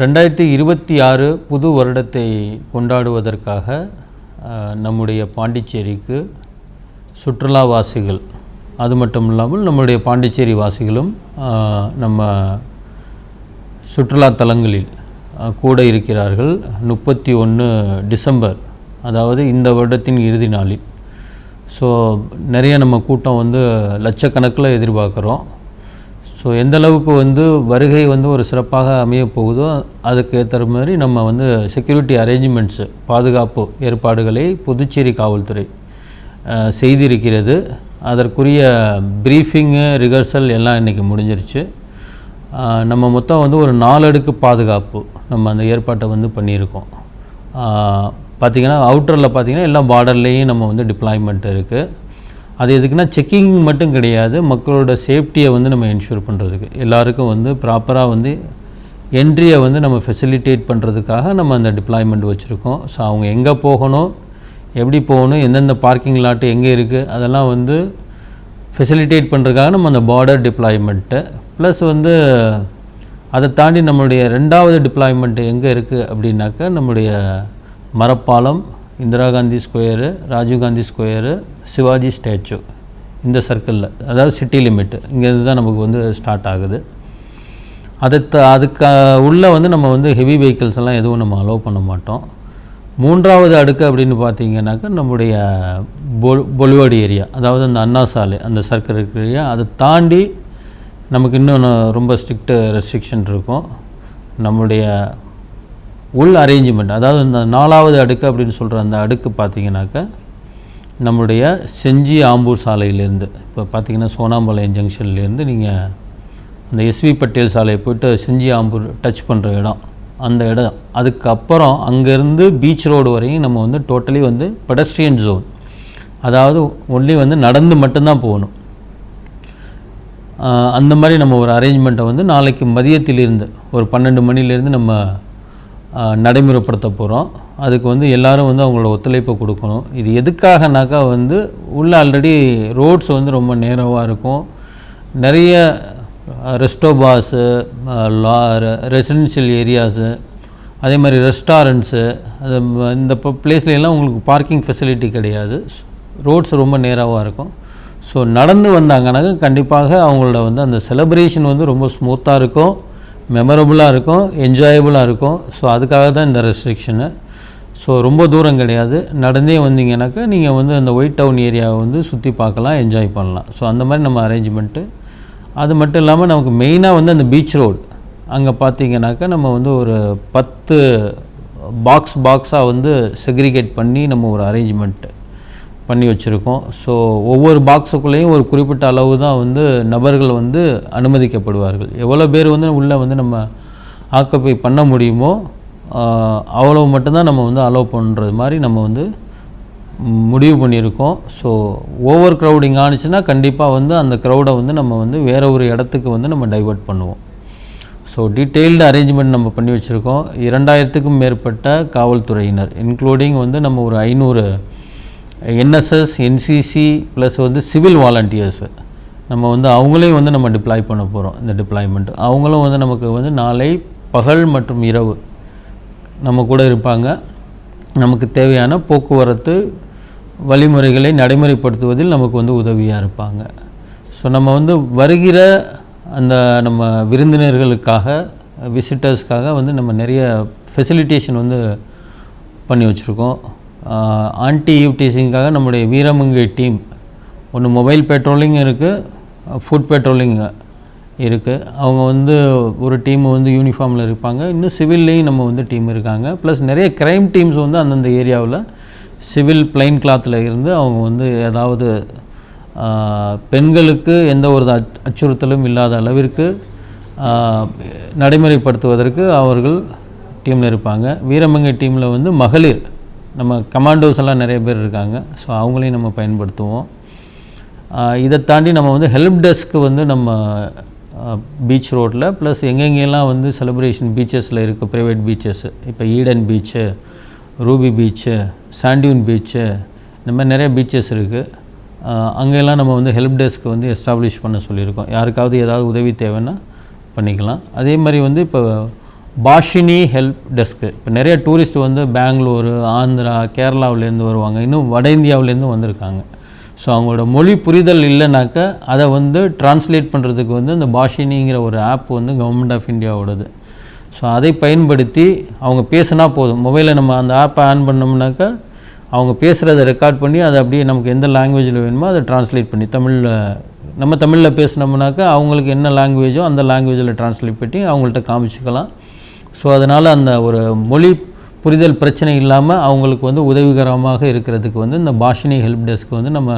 ரெண்டாயிரத்தி இருபத்தி ஆறு புது வருடத்தை கொண்டாடுவதற்காக நம்முடைய பாண்டிச்சேரிக்கு சுற்றுலாவாசிகள் அது மட்டும் இல்லாமல் நம்முடைய பாண்டிச்சேரி வாசிகளும் நம்ம சுற்றுலா தலங்களில் கூட இருக்கிறார்கள். முப்பத்தி ஒன்று டிசம்பர் அதாவது இந்த வருடத்தின் இறுதி நாளில். ஸோ நிறைய நம்ம கூட்டம் வந்து லட்சக்கணக்கில் எதிர்பார்க்குறோம். ஸோ எந்த அளவுக்கு வந்து வருகை வந்து ஒரு சிறப்பாக அமைய போகுதோ அதுக்கு ஏற்ற மாதிரி நம்ம வந்து செக்யூரிட்டி அரேஞ்ச்மெண்ட்ஸு பாதுகாப்பு ஏற்பாடுகளை புதுச்சேரி காவல்துறை செய்திருக்கிறது. அதற்குரிய ப்ரீஃபிங்கு ரிஹர்சல் எல்லாம் இன்றைக்கி முடிஞ்சிருச்சு. நம்ம மொத்தம் வந்து ஒரு நாலடுக்கு பாதுகாப்பு நம்ம அந்த ஏற்பாட்டை வந்து பண்ணியிருக்கோம். பார்த்திங்கன்னா அவுட்டரில் பார்த்திங்கன்னா எல்லா பார்டர்லேயும் நம்ம வந்து டிப்ளாய்மெண்ட் இருக்குது அது எதுக்குன்னா செக்கிங் மட்டும் கிடையாது. மக்களோட சேஃப்டியை வந்து நம்ம என்ஷூர் பண்ணுறதுக்கு எல்லாருக்கும் வந்து ப்ராப்பராக வந்து என்ட்ரியை வந்து நம்ம ஃபெசிலிட்டேட் பண்ணுறதுக்காக நம்ம அந்த டிப்ளாய்மெண்ட் வச்சுருக்கோம். ஸோ அவங்க எங்கே போகணும் எப்படி போகணும் எந்தெந்த பார்க்கிங் லாட்டு எங்கே இருக்குது அதெல்லாம் வந்து ஃபெசிலிட்டேட் பண்ணுறதுக்காக நம்ம அந்த பார்டர் டிப்ளாய்மெண்ட்டு ப்ளஸ் வந்து அதை தாண்டி நம்மளுடைய ரெண்டாவது டிப்ளாய்மெண்ட் எங்கே இருக்குது அப்படின்னாக்கா நம்முடைய Marapalam Indira Gandhi square Rajiv Gandhi square Shivaji statue இந்த சர்க்கிளில். அதாவது சிட்டி லிமிட்டு. இங்கேருந்து தான் நமக்கு வந்து ஸ்டார்ட் ஆகுது. அதை அதுக்கு உள்ளே வந்து நம்ம வந்து ஹெவி வெஹிக்கிள்ஸ் எல்லாம் எதுவும் நம்ம அலோவ் பண்ண மாட்டோம். மூன்றாவது அடுக்கு அப்படின்னு பார்த்தீங்கன்னாக்கா நம்முடைய பொல் பொலிவாடி ஏரியா. அதாவது அந்த அண்ணா சாலை அந்த சர்க்கிள் இருக்கு அதை தாண்டி நமக்கு இன்னும் ரொம்ப ஸ்ட்ரிக்ட்டு ரெஸ்ட்ரிக்ஷன் இருக்கும். நம்முடைய உள் அரேஞ்ச்மெண்ட் அதாவது இந்த நாலாவது அடுக்கு அப்படின்னு சொல்கிற அந்த அடுக்கு பார்த்தீங்கன்னாக்கா நம்மளுடைய செஞ்சி ஆம்பூர் சாலையிலேருந்து இப்போ பார்த்தீங்கன்னா சோனாம்பாளையம் ஜங்ஷன்லேருந்து நீங்கள் அந்த எஸ்வி பட்டேல் சாலையை போய்ட்டு செஞ்சி ஆம்பூர் டச் பண்ணுற இடம் அந்த இடம் அதுக்கப்புறம் அங்கேருந்து பீச் ரோடு வரையும் நம்ம வந்து டோட்டலி வந்து பெடஸ்ட்ரியன் ஜோன் அதாவது ஒன்லி வந்து நடந்து மட்டும்தான் போகணும். அந்த மாதிரி நம்ம ஒரு அரேஞ்ச்மெண்ட்டை வந்து நாளைக்கு மதியத்திலிருந்து ஒரு பன்னெண்டு மணிலேருந்து நம்ம நடைமுறைப்படுத்த போகிறோம் அதுக்கு வந்து எல்லாரும் வந்து அவங்களோட ஒத்துழைப்பை கொடுக்கணும். இது எதுக்காகனாக்கா வந்து உள்ளே ஆல்ரெடி ரோட்ஸ் வந்து ரொம்ப நேரவாக இருக்கும். நிறைய ரெஸ்டோபாஸு லா ரெசிடென்ஷியல் ஏரியாஸு அதே மாதிரி ரெஸ்டாரண்ட்ஸு அது இந்த பிளேஸ்ல எல்லாம் உங்களுக்கு பார்க்கிங் ஃபெசிலிட்டி கிடையாது. ரோட்ஸ் ரொம்ப நேராவாக இருக்கும். ஸோ நடந்து வந்தாங்கன்னாக்க கண்டிப்பாக அவங்களோட வந்து அந்த செலப்ரேஷன் வந்து ரொம்ப ஸ்மூத்தாக இருக்கும். மெமரபுளாக இருக்கும் என்ஜாயபுளாக இருக்கும். ஸோ அதுக்காக தான் இந்த ரெஸ்ட்ரிக்ஷனு ஸோ ரொம்ப தூரம் கிடையாது. நடந்தே வந்தீங்கன்னாக்கா நீங்கள் வந்து அந்த ஒயிட் டவுன் ஏரியாவை வந்து சுற்றி பார்க்கலாம் என்ஜாய் பண்ணலாம். ஸோ அந்த மாதிரி நம்ம அரேஞ்ச்மெண்ட்டு அது மட்டும் இல்லாமல் நமக்கு மெயினாக வந்து அந்த பீச் ரோடு அங்கே பார்த்தீங்கன்னாக்கா நம்ம வந்து ஒரு பத்து பாக்ஸ் பாக்ஸாக வந்து செக்ரிகேட் பண்ணி நம்ம ஒரு அரேஞ்ச்மெண்ட்டு பண்ணி வச்சுருக்கோம். ஸோ ஒவ்வொரு பாக்ஸுக்குள்ளேயும் ஒரு குறிப்பிட்ட அளவு தான் வந்து நபர்கள் வந்து அனுமதிக்கப்படுவார்கள். எவ்வளோ பேர் வந்து உள்ளே வந்து நம்ம ஆக்கப்பை பண்ண முடியுமோ அவ்வளோ அவ்வளவு மட்டும்தான் நம்ம வந்து அலோவ் பண்ணுறது மாதிரி நம்ம வந்து முடிவு பண்ணியிருக்கோம். ஸோ ஓவர் க்ரௌடிங் ஆனிச்சுன்னா கண்டிப்பாக வந்து அந்த க்ரௌடை வந்து நம்ம வந்து வேற ஒரு இடத்துக்கு வந்து நம்ம டைவர்ட் பண்ணுவோம். ஸோ டீட்டெயில்டு அரேஞ்ச்மெண்ட் நம்ம பண்ணி வச்சுருக்கோம். இரண்டாயிரத்துக்கும் மேற்பட்ட காவல்துறையினர் இன்க்ளூடிங் வந்து நம்ம ஒரு ஐநூறு என்எஸ்எஸ் என்சிசி ப்ளஸ் வந்து சிவில் வாலண்டியர்ஸு நம்ம வந்து அவங்களையும் வந்து நம்ம டிப்ளாய் பண்ண போகிறோம் இந்த டிப்ளாய்மெண்ட் அவங்களும் வந்து நமக்கு வந்து நாளை பகல் மற்றும் இரவு நம்ம கூட இருப்பாங்க. நமக்கு தேவையான போக்குவரத்து வழிமுறைகளை நடைமுறைப்படுத்துவதில் நமக்கு வந்து உதவியாக இருப்பாங்க. ஸோ நம்ம வந்து வருகிற அந்த நம்ம விருந்தினர்களுக்காக விசிட்டர்ஸ்க்காக வந்து நம்ம நிறைய ஃபெசிலிட்டேஷன் வந்து பண்ணி வச்சுருக்கோம். ஆன்டி ஈவ்டீசிங்காக நம்முடைய வீரமங்கை டீம். ஒன்று மொபைல் பெட்ரோலிங் இருக்குது ஃபுட் பெட்ரோலிங் இருக்குது அவங்க வந்து ஒரு டீம் வந்து யூனிஃபார்மில் இருப்பாங்க. இன்னும் சிவில்லையும் நம்ம வந்து டீம் இருக்காங்க. ப்ளஸ் நிறைய க்ரைம் டீம்ஸ் வந்து அந்தந்த ஏரியாவில் சிவில் பிளைன் கிளாத்தில் இருந்து அவங்க வந்து ஏதாவது பெண்களுக்கு எந்த ஒரு அச்சுறுத்தலும் இல்லாத அளவிற்கு நடைமுறைப்படுத்துவதற்கு அவர்கள் டீமில் இருப்பாங்க. வீரமங்கை டீமில் வந்து மகளிர் நம்ம கமாண்டோஸ் எல்லாம் நிறைய பேர் இருக்காங்க. ஸோ அவங்களையும் நம்ம பயன்படுத்துவோம். இதை தாண்டி நம்ம வந்து ஹெல்ப் டெஸ்க்கு வந்து நம்ம பீச் ரோட்டில் ப்ளஸ் எங்கெங்கெல்லாம் வந்து செலிப்ரேஷன் பீச்சஸில் இருக்குது ப்ரைவேட் பீச்சஸ் இப்போ Eden beach Ruby beach sand dune beach இந்த மாதிரி நிறைய பீச்சஸ் இருக்குது அங்கெல்லாம் நம்ம வந்து ஹெல்ப் டெஸ்க்கு வந்து எஸ்டாப்ளிஷ் பண்ண சொல்லியிருக்கோம். யாருக்காவது ஏதாவது உதவி தேவைன்னா பண்ணிக்கலாம். அதே மாதிரி வந்து இப்போ பாஷினி ஹெல்ப் டெஸ்க்கு இப்போ நிறைய டூரிஸ்ட் வந்து பெங்களூரு ஆந்திரா கேரளாவிலேருந்து வருவாங்க. இன்னும் வட இந்தியாவிலேருந்து வந்திருக்காங்க. ஸோ அவங்களோட மொழி புரிதல் இல்லைனாக்கா அதை வந்து டிரான்ஸ்லேட் பண்ணுறதுக்கு வந்து இந்த பாஷினிங்கிற ஒரு ஆப் வந்து கவர்மெண்ட் ஆஃப் இந்தியாவோடது ஸோ அதை பயன்படுத்தி அவங்க பேசுனா போதும். மொபைலில் நம்ம அந்த ஆப்பை ஆன் பண்ணோம்னாக்கா அவங்க பேசுகிறத ரெக்கார்ட் பண்ணி அதை அப்படியே நமக்கு எந்த லாங்குவேஜில் வேணுமோ அதை டிரான்ஸ்லேட் பண்ணி தமிழில் நம்ம தமிழில் பேசினோம்னாக்கா அவங்களுக்கு என்ன லாங்குவேஜோ அந்த லாங்குவேஜில் டிரான்ஸ்லேட் பண்ணி அவங்கள்ட்ட காமிச்சிக்கலாம். ஸோ அதனால் அந்த ஒரு மொழி புரிதல் பிரச்சனை இல்லாமல் அவங்களுக்கு வந்து உதவிகரமாக இருக்கிறதுக்கு வந்து இந்த பாஷினி ஹெல்ப் டெஸ்க் வந்து நம்ம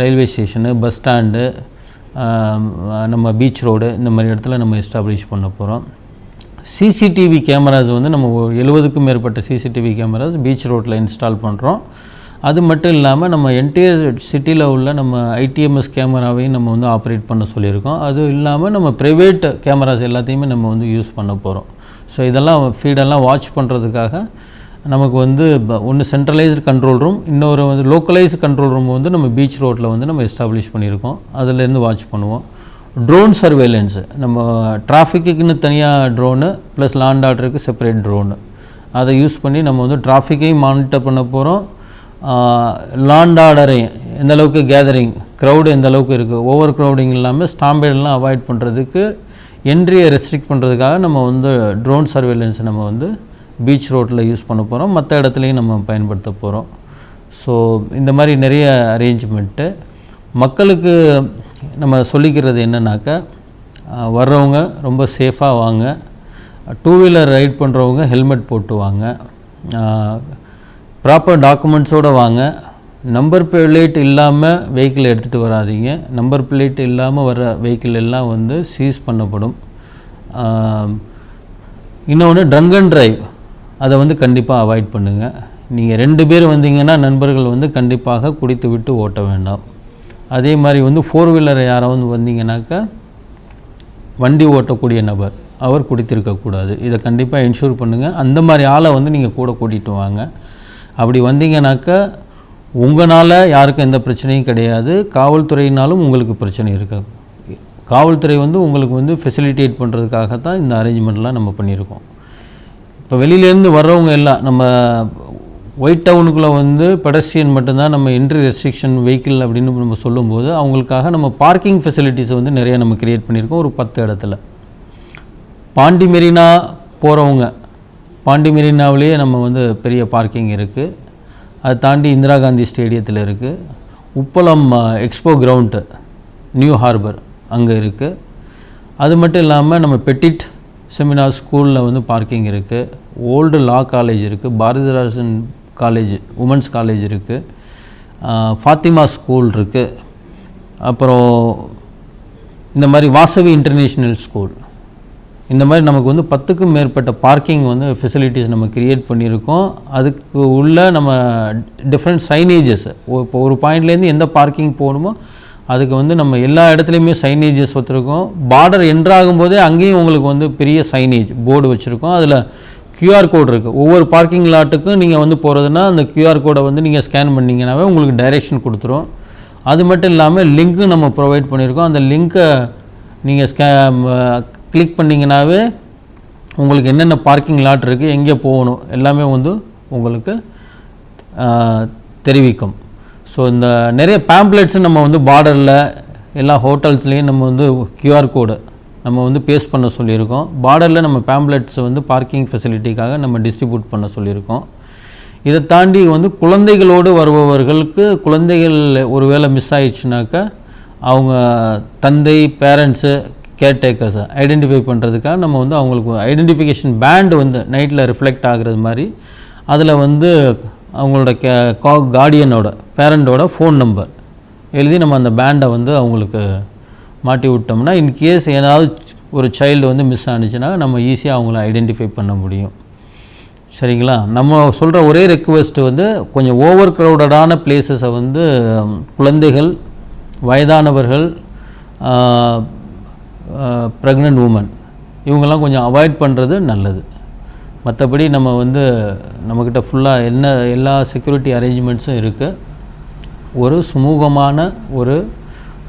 ரயில்வே ஸ்டேஷனு பஸ் ஸ்டாண்டு நம்ம பீச் ரோடு இந்த மாதிரி இடத்துல நம்ம எஸ்டாப்ளிஷ் பண்ண போகிறோம் சிசிடிவி கேமராஸ் வந்து நம்ம எழுபதுக்கும் மேற்பட்ட சிசிடிவி கேமராஸ் பீச் ரோட்டில் இன்ஸ்டால் பண்ணுறோம் அது மட்டும் இல்லாமல் நம்ம என்டையர் சிட்டியில் உள்ள நம்ம ஐடிஎம்எஸ் கேமராவையும் நம்ம வந்து ஆப்ரேட் பண்ண சொல்லியிருக்கோம். அது இல்லாமல் நம்ம ப்ரைவேட் கேமராஸ் எல்லாத்தையுமே நம்ம வந்து யூஸ் பண்ண போகிறோம் ஸோ இதெல்லாம் ஃபீடெல்லாம் வாட்ச் பண்ணுறதுக்காக நமக்கு வந்து ஒன்று சென்ட்ரலைஸ்டு கண்ட்ரோல் ரூம் இன்னொரு வந்து லோக்கலைஸ்டு கண்ட்ரோல் ரூம் வந்து நம்ம பீச் ரோட்டில் வந்து நம்ம எஸ்டாப்ளிஷ் பண்ணியிருக்கோம். அதுலேருந்து வாட்ச் பண்ணுவோம். ட்ரோன் சர்வேலன்ஸு நம்ம டிராஃபிக்குன்னு தனியாக ட்ரோனு ப்ளஸ் லாண்ட் ஆர்டருக்கு செப்பரேட் ட்ரோனு அதை யூஸ் பண்ணி நம்ம வந்து டிராஃபிக்கையும் மானிட்டர் பண்ண போகிறோம் லாண்ட் ஆர்டரையும் எந்த அளவுக்கு கேதரிங் க்ரௌடு எந்தளவுக்கு இருக்குது ஓவர் க்ரௌடிங் இல்லாமல் ஸ்டாம்பேடெல்லாம் அவாய்ட் பண்ணுறதுக்கு என்ட்ரியை ரெஸ்ட்ரிக்ட் பண்ணுறதுக்காக நம்ம வந்து ட்ரோன் சர்வேலன்ஸை நம்ம வந்து பீச் ரோட்டில் யூஸ் பண்ண போகிறோம் மற்ற இடத்துலையும் நம்ம பயன்படுத்த போகிறோம் ஸோ இந்த மாதிரி நிறைய அரேஞ்ச்மெண்ட்டு மக்களுக்கு நம்ம சொல்லிக்கிறது என்னன்னாக்கா வர்றவங்க ரொம்ப சேஃபாக வாங்க. டூ வீலர் ரைட் பண்ணுறவங்க ஹெல்மெட் போட்டு வாங்க ப்ராப்பர் டாக்குமெண்ட்ஸோடு வாங்க. நம்பர் பிளேட் இல்லாமல் வெஹிக்கிள் எடுத்துகிட்டு வராதீங்க. நம்பர் பிளேட் இல்லாமல் வர வெஹிக்கிள் எல்லாம் வந்து சீஸ் பண்ணப்படும். இன்னொன்று ட்ரங்க் அண்ட் ட்ரைவ் அதை வந்து கண்டிப்பாக அவாய்ட் பண்ணுங்கள் நீங்கள் ரெண்டு பேர் வந்தீங்கன்னா நண்பர்கள் வந்து கண்டிப்பாக குடித்து விட்டு ஓட்ட வேண்டாம். அதே மாதிரி வந்து ஃபோர் வீலர் யாராவது வந்தீங்கன்னாக்கா வண்டி ஓட்டக்கூடிய நபர் அவர் குடித்திருக்கக்கூடாது இதை கண்டிப்பாக இன்ஷூர் பண்ணுங்கள் அந்த மாதிரி ஆளை வந்து நீங்கள் கூட கூட்டிகிட்டு வாங்க. அப்படி வந்தீங்கன்னாக்கா உங்களால் யாருக்கும் எந்த பிரச்சனையும் கிடையாது. காவல்துறையினாலும் உங்களுக்கு பிரச்சனை இருக்காது. காவல்துறை வந்து உங்களுக்கு வந்து ஃபெசிலிட்டேட் பண்ணுறதுக்காக தான் இந்த அரேஞ்ச்மெண்ட்லாம் நம்ம பண்ணியிருக்கோம். இப்போ வெளியிலேருந்து வர்றவங்க எல்லாம் நம்ம ஒயிட் டவுனுக்குள்ளே வந்து பெடஸ்ட்ரியன் மட்டும்தான் நம்ம என்ட்ரி ரெஸ்ட்ரிக்ஷன் வெஹிக்கிள் அப்படின்னு நம்ம சொல்லும்போது அவங்களுக்காக நம்ம பார்க்கிங் ஃபெசிலிட்டிஸை வந்து நிறைய நம்ம கிரியேட் பண்ணியிருக்கோம் ஒரு பத்து இடத்துல. பாண்டி மெரினா போகிறவங்க பாண்டி மெரினாவிலேயே நம்ம வந்து பெரிய பார்க்கிங் இருக்குது அதை தாண்டி இந்திரா காந்தி ஸ்டேடியத்தில் இருக்குது Uppalam expo ground new harbour அங்கே இருக்குது அது மட்டும் இல்லாமல் நம்ம பெட்டிட் செமினார் ஸ்கூலில் வந்து பார்க்கிங் இருக்குது ஓல்டு லா காலேஜ் இருக்குது பாரதிதாசன் காலேஜ் உமன்ஸ் காலேஜ் இருக்குது ஃபாத்திமா ஸ்கூல் இருக்குது அப்புறம் இந்த மாதிரி வாசவி இன்டர்நேஷ்னல் ஸ்கூல் இந்த மாதிரி நமக்கு வந்து பத்துக்கும் மேற்பட்ட பார்க்கிங் வந்து ஃபெசிலிட்டிஸ் நம்ம கிரியேட் பண்ணியிருக்கோம். அதுக்கு உள்ள நம்ம டிஃப்ரெண்ட் சைனேஜஸ் இப்போ ஒரு பாயிண்ட்லேருந்து எந்த பார்க்கிங் போகணுமோ அதுக்கு வந்து நம்ம எல்லா இடத்துலையுமே சைனேஜஸ் வச்சுருக்கோம். பார்டர் என்ட்ராகும் போதே அங்கேயும் உங்களுக்கு வந்து பெரிய சைனேஜ் போர்டு வச்சுருக்கோம். அதில் க்யூஆர் கோடு இருக்குது ஒவ்வொரு பார்க்கிங் லாட்டுக்கும் நீங்கள் வந்து போகிறதுனா அந்த க்யூஆர் கோடை வந்து நீங்கள் ஸ்கேன் பண்ணிங்கனாவே உங்களுக்கு டைரெக்ஷன் கொடுத்துரும். அது மட்டும் இல்லாமல் லிங்க்கும் நம்ம ப்ரொவைட் பண்ணியிருக்கோம். அந்த லிங்க்கை நீங்கள் ஸ்கே கிளிக் பண்ணிங்கனாவே உங்களுக்கு என்னென்ன பார்க்கிங் லாட் இருக்குது எங்கே போகணும் எல்லாமே வந்து உங்களுக்கு தெரிவிக்கும். ஸோ இந்த நிறைய பேம்ப்ளெட்ஸ் நம்ம வந்து பார்டரில் எல்லா ஹோட்டல்ஸ்லேயும் நம்ம வந்து க்யூஆர் கோடு நம்ம வந்து பேஸ்ட் பண்ண சொல்லியிருக்கோம். பார்டரில் நம்ம பேம்ப்ளெட்ஸை வந்து பார்க்கிங் ஃபெசிலிட்டிக்காக நம்ம டிஸ்ட்ரிபியூட் பண்ண சொல்லியிருக்கோம். இதை தாண்டி வந்து குழந்தைகளோடு வருபவர்களுக்கு குழந்தைகள் ஒருவேளை மிஸ் ஆயிடுச்சுனாக்கா அவங்க தந்தை பேரண்ட்ஸு கேர்டேக்கர்ஸை ஐடென்டிஃபை பண்ணுறதுக்காக நம்ம வந்து அவங்களுக்கு ஐடென்டிஃபிகேஷன் பேண்ட் வந்து நைட்டில் ரிஃப்ளெக்ட் ஆகுறது மாதிரி. அதில் வந்து அவங்களோட கே கா கார்டியனோட பேரண்டோட ஃபோன் நம்பர் எழுதி நம்ம அந்த பேண்டை வந்து அவங்களுக்கு மாட்டி விட்டோம்னா இன்கேஸ் ஏதாவது ஒரு சைல்டு வந்து மிஸ் ஆனிச்சுன்னா நம்ம ஈஸியாக அவங்கள ஐடென்டிஃபை பண்ண முடியும். சரிங்களா? நம்ம சொல்கிற ஒரே ரெக்வெஸ்ட் வந்து கொஞ்சம் ஓவர் க்ரௌடடான பிளேசஸை வந்து குழந்தைகள் வயதானவர்கள் ப்ரெக்னென்ட் உமன் இவங்கெல்லாம் கொஞ்சம் அவாய்ட் பண்ணுறது நல்லது. மற்றபடி நம்ம வந்து நம்மக்கிட்ட ஃபுல்லாக என்ன எல்லா செக்யூரிட்டி அரேஞ்ச்மெண்ட்ஸும் இருக்குது ஒரு சுமூகமான ஒரு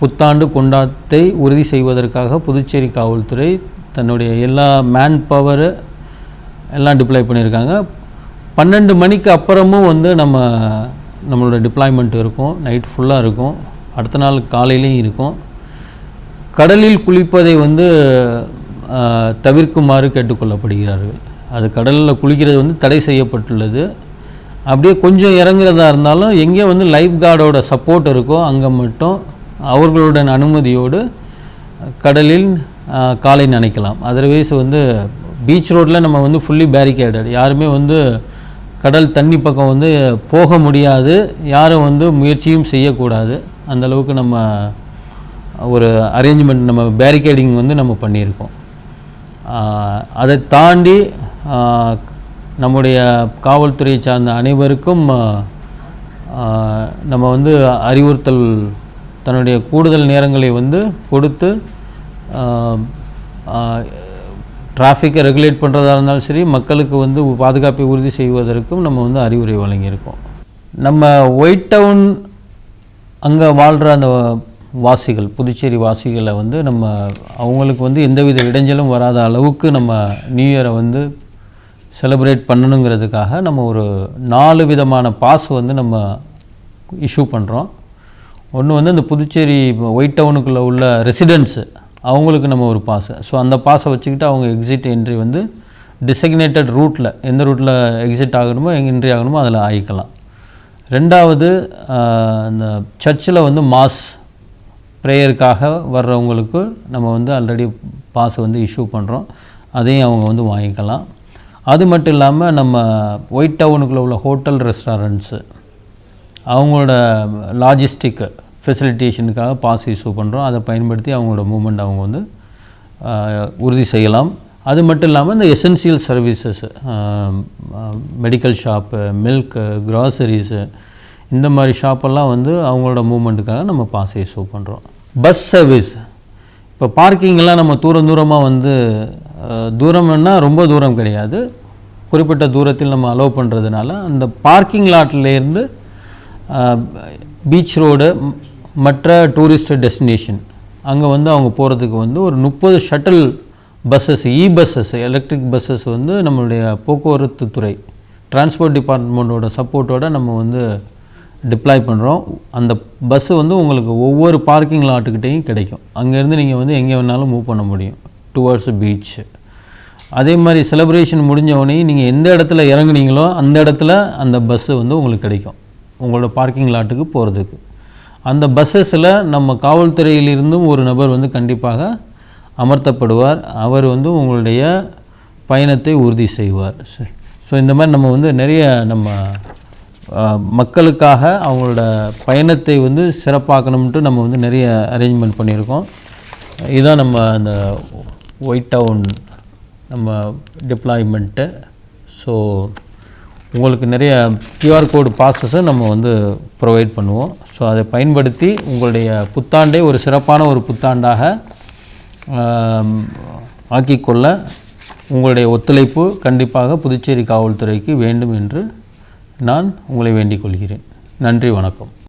புத்தாண்டு கொண்டாட்டத்தை உறுதி செய்வதற்காக புதுச்சேரி காவல்துறை தன்னுடைய எல்லா மேன் பவரு எல்லாம் டிப்ளை பண்ணியிருக்காங்க. பன்னெண்டு மணிக்கு அப்புறமும் வந்து நம்ம நம்மளோட டிப்ளாய்மெண்ட் இருக்கும். நைட் ஃபுல்லாக இருக்கும். அடுத்த நாள் காலையிலையும் இருக்கும். கடலில் குளிப்பதை வந்து தவிர்க்குமாறு கேட்டுக்கொள்ளப்படுகிறார்கள். அது கடலில் குளிக்கிறது வந்து தடை செய்யப்பட்டுள்ளது. அப்படியே கொஞ்சம் இறங்குறதா இருந்தாலும் எங்கே வந்து லைஃப் கார்டோட சப்போர்ட் இருக்கோ அங்கே மட்டும் அவர்களுடன் அனுமதியோடு கடலில் காலை நனைக்கலாம். அதர்வைஸ் வந்து பீச் ரோட்டில் நம்ம வந்து ஃபுல்லி பேரிகேடட் யாருமே வந்து கடல் தண்ணி பக்கம் வந்து போக முடியாது. யாரும் வந்து முயற்சியும் செய்யக்கூடாது. அந்த அளவுக்கு நம்ம ஒரு அரேஞ்ச்மெண்ட் நம்ம பேரிகேடிங் வந்து நம்ம பண்ணியிருக்கோம். அதை தாண்டி நம்முடைய காவல்துறையை சார்ந்த அனைவருக்கும் நம்ம வந்து அறிவுறுத்தல் தன்னுடைய கூடுதல் நேரங்களை வந்து கொடுத்து டிராஃபிக்கை ரெகுலேட் பண்ணுறதா இருந்தாலும் சரி மக்களுக்கு வந்து பாதுகாப்பை உறுதி செய்வதற்கும் நம்ம வந்து அறிவுரை வழங்கியிருக்கோம். நம்ம ஒயிட் டவுன் அங்கே வாழ்கிற அந்த வாசிகள் புதுச்சேரி வாசிகளை வந்து நம்ம அவங்களுக்கு வந்து எந்தவித இடைஞ்சலும் வராத அளவுக்கு நம்ம நியூ இயரை வந்து செலிப்ரேட் பண்ணணுங்கிறதுக்காக நம்ம ஒரு நாலு விதமான பாஸ் வந்து நம்ம இஷ்யூ பண்ணுறோம் ஒன்று வந்து இந்த புதுச்சேரி ஒயிட் டவுனுக்குள்ளே உள்ள ரெசிடென்ட்ஸு அவங்களுக்கு நம்ம ஒரு பாஸ் ஸோ அந்த பாஸை வச்சுக்கிட்டு அவங்க எக்ஸிட் என்ட்ரி வந்து டிசக்னேட்டட் ரூட்டில் எந்த ரூட்டில் எக்ஸிட் ஆகணுமோ என்ட்ரி ஆகணுமோ அதில் ஆகிக்கலாம் ரெண்டாவது இந்த சர்ச்சில் வந்து மாஸ் ப்ரேயருக்காக வர்றவங்களுக்கு நம்ம வந்து ஆல்ரெடி பாஸ் வந்து இஷ்யூ பண்ணுறோம் அதையும் அவங்க வந்து வாங்கிக்கலாம். அது மட்டும் இல்லாமல் நம்ம ஒயிட் டவுனுக்குள்ளே உள்ள ஹோட்டல் ரெஸ்டாரண்ட்ஸு அவங்களோட லாஜிஸ்டிக்கு ஃபெசிலிட்டேஷனுக்காக பாஸ் இஷ்யூ பண்ணுறோம் அதை பயன்படுத்தி அவங்களோட மூமெண்ட் அவங்க வந்து உறுதி செய்யலாம். அது மட்டும் இல்லாமல் இந்த essential services medical shop milk groceries இந்த மாதிரி ஷாப்பெல்லாம் வந்து அவங்களோட மூமெண்ட்டுக்காக நம்ம பாஸ் இஷ்யூ பண்ணுறோம் பஸ் சர்வீஸ் இப்போ பார்க்கிங்கெல்லாம் நம்ம தூரம் தூரமாக வந்து தூரம்னா ரொம்ப தூரம் கிடையாது. குறிப்பிட்ட தூரத்தில் நம்ம அலோவ் பண்ணுறதுனால அந்த பார்க்கிங் லாட்லேருந்து பீச் ரோடு மற்ற டூரிஸ்ட் டெஸ்டினேஷன் அங்கே வந்து அவங்க போகிறதுக்கு வந்து ஒரு முப்பது shuttle buses e buses electric buses வந்து நம்மளுடைய போக்குவரத்து துறை டிரான்ஸ்போர்ட் டிபார்ட்மெண்ட்டோட சப்போர்ட்டோட நம்ம வந்து டிப்ளாய் பண்ணுறோம் அந்த பஸ்ஸு வந்து உங்களுக்கு ஒவ்வொரு பார்க்கிங் லாட்டுக்கிட்டேயும் கிடைக்கும். அங்கேருந்து நீங்கள் வந்து எங்கே வேணாலும் மூவ் பண்ண முடியும். டுவர்ட்ஸ் பீச் அதே மாதிரி செலப்ரேஷன் முடிஞ்சவொடனே நீங்கள் எந்த இடத்துல இறங்குனீங்களோ அந்த இடத்துல அந்த பஸ்ஸு வந்து உங்களுக்கு கிடைக்கும். உங்களோட பார்க்கிங் லாட்டுக்கு போகிறதுக்கு அந்த பஸ்ஸஸில் நம்ம காவல்துறையிலிருந்தும் ஒரு நபர் வந்து கண்டிப்பாக அமர்த்தப்படுவார். அவர் வந்து உங்களுடைய பயணத்தை உறுதி செய்வார். ஸோ இந்த மாதிரி நம்ம வந்து நிறைய நம்ம மக்களுக்காக அவங்களோட பயணத்தை வந்து சிறப்பாக்கணும்ட்டு நம்ம வந்து நிறைய அரேஞ்ச்மெண்ட் பண்ணியிருக்கோம். இதுதான் நம்ம அந்த ஒயிட் டவுன் நம்ம டிப்ளாய்மெண்ட்டு ஸோ உங்களுக்கு நிறைய கியூஆர் கோடு பாசஸை நம்ம வந்து ப்ரொவைட் பண்ணுவோம். ஸோ அதை பயன்படுத்தி உங்களுடைய புத்தாண்டை ஒரு சிறப்பான ஒரு புத்தாண்டாக ஆக்கிக்கொள்ள உங்களுடைய ஒத்துழைப்பு கண்டிப்பாக புதுச்சேரி காவல்துறைக்கு வேண்டும் என்று நான் உங்களை வேண்டிக் கொள்கிறேன். நன்றி வணக்கம்.